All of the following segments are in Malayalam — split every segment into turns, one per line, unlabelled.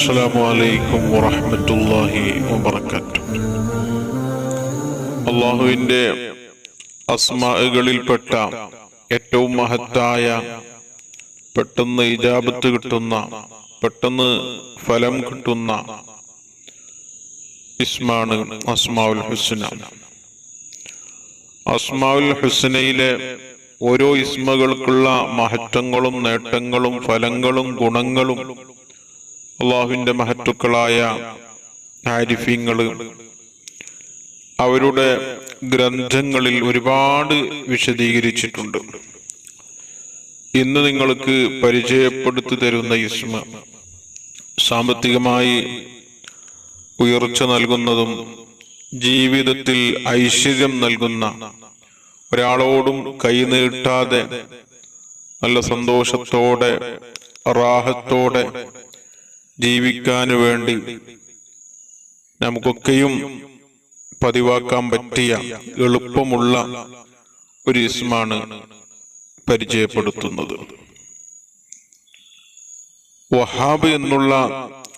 السلام عليكم ورحمة الله وبركاته അള്ളാഹുവിൻ്റെ അസ്മാകളിൽപ്പെട്ട ഏറ്റവും മഹത്തായ പെട്ടെന്ന് ഇജാബത്ത് കിട്ടുന്ന പെട്ടെന്ന് ഫലം കിട്ടുന്ന ഇസ്മാണ് അസ്മാവുൽ ഹുസ്ന അസ്മാവുൽ ഹുസ്നയിലെ ഓരോ ഇസ്മകൾക്കുള്ള മഹത്വങ്ങളും നേട്ടങ്ങളും ഫലങ്ങളും ഗുണങ്ങളും അള്ളാഹുവിന്റെ മഹത്തുക്കളായ ആരിഫ്യങ്ങൾ അവരുടെ ഗ്രന്ഥങ്ങളിൽ ഒരുപാട് വിശദീകരിച്ചിട്ടുണ്ട്. ഇന്ന് നിങ്ങൾക്ക് പരിചയപ്പെടുത്തി തരുന്ന ഇസ്മ സാമ്പത്തികമായി ഉയർച്ച നൽകുന്നതും ജീവിതത്തിൽ ഐശ്വര്യം നൽകുന്ന ഒരാളോടും കൈനീട്ടാതെ നല്ല സന്തോഷത്തോടെ റാഹത്തോടെ ജീവിക്കാൻ വേണ്ടി നമുക്കൊക്കെയും പതിവാക്കാൻ പറ്റിയ എളുപ്പമുള്ള ഒരു ഇസ്മാണ് പരിചയപ്പെടുത്തുന്നത്. വഹാബ് എന്നുള്ള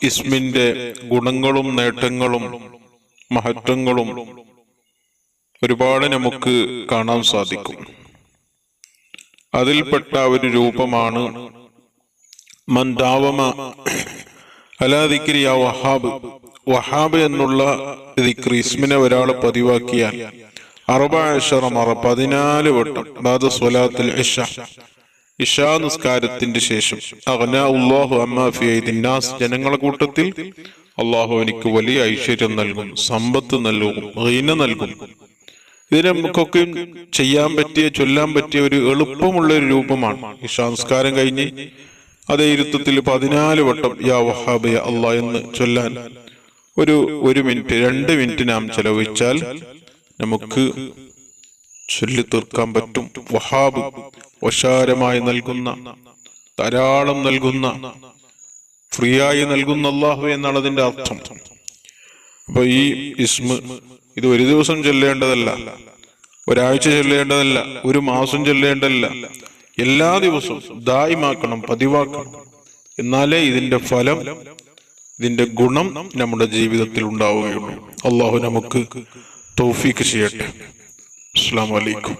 ഇസ്മിന്റെ ഗുണങ്ങളും നേട്ടങ്ങളും മഹത്വങ്ങളും ഒരുപാട് നമുക്ക് കാണാൻ സാധിക്കും. അതിൽപ്പെട്ട ഒരു രൂപമാണ് മന്ദാവമ അലാദിക്രിയ വഹാബ്. വഹാബ് എന്നുള്ള ദിക്രി ഇസ്മിനെ ഒരാൾ പതിവാക്കിയാൽ അറുപഴ മറ പതിനാല് വട്ടം. ബാദ സ്വലാത്തിൽ ഇഷ. ഇഷാ നിസ്കാരത്തിന്റെ ശേഷം. അഗ്ന ഉള്ളാഹു അമ്മാഫിയാസ് ജനങ്ങളുടെ കൂട്ടത്തിൽ അള്ളാഹു എനിക്ക് വലിയ ഐശ്വര്യം നൽകും സമ്പത്ത് നൽകും റീന നൽകും. ഇതിനെ നമുക്കൊക്കെ ചെയ്യാൻ പറ്റിയ ചൊല്ലാൻ പറ്റിയ ഒരു എളുപ്പമുള്ള ഒരു രൂപമാണ്. ഇഷാ നിസ്കാരം കഴിഞ്ഞ് അതേ ഇരുത്തത്തിൽ പതിനാല് വട്ടം യാ വഹാബ് അല്ല എന്ന് ചൊല്ലാൻ ഒരു ഒരു മിനിറ്റ് രണ്ട് മിനിറ്റ് നാം ചെലവഴിച്ചാൽ നമുക്ക് ചൊല്ലി തീർക്കാൻ പറ്റും. വഹാബ് വശാരമായി നൽകുന്ന ധാരാളം നൽകുന്ന ഫ്രീ ആയി നൽകുന്ന അള്ളാഹു എന്നാണ് അതിന്റെ അർത്ഥം. അപ്പൊ ഈ ഇസ്മ ഇത് ഒരു ദിവസം ചൊല്ലേണ്ടതല്ല ഒരാഴ്ച ചൊല്ലേണ്ടതല്ല ഒരു മാസം ചൊല്ലേണ്ടതല്ല എല്ലാ ദിവസവും ദായിമാക്കണം പതിവാക്കണം. എന്നാലേ ഇതിന്റെ ഫലം ഇതിന്റെ ഗുണം നമ്മുടെ ജീവിതത്തിൽ ഉണ്ടാവുകയുള്ളൂ. അള്ളാഹു നമുക്ക് തൗഫീക്ക് ചെയ്യട്ടെ. അസ്സാം വലൈക്കും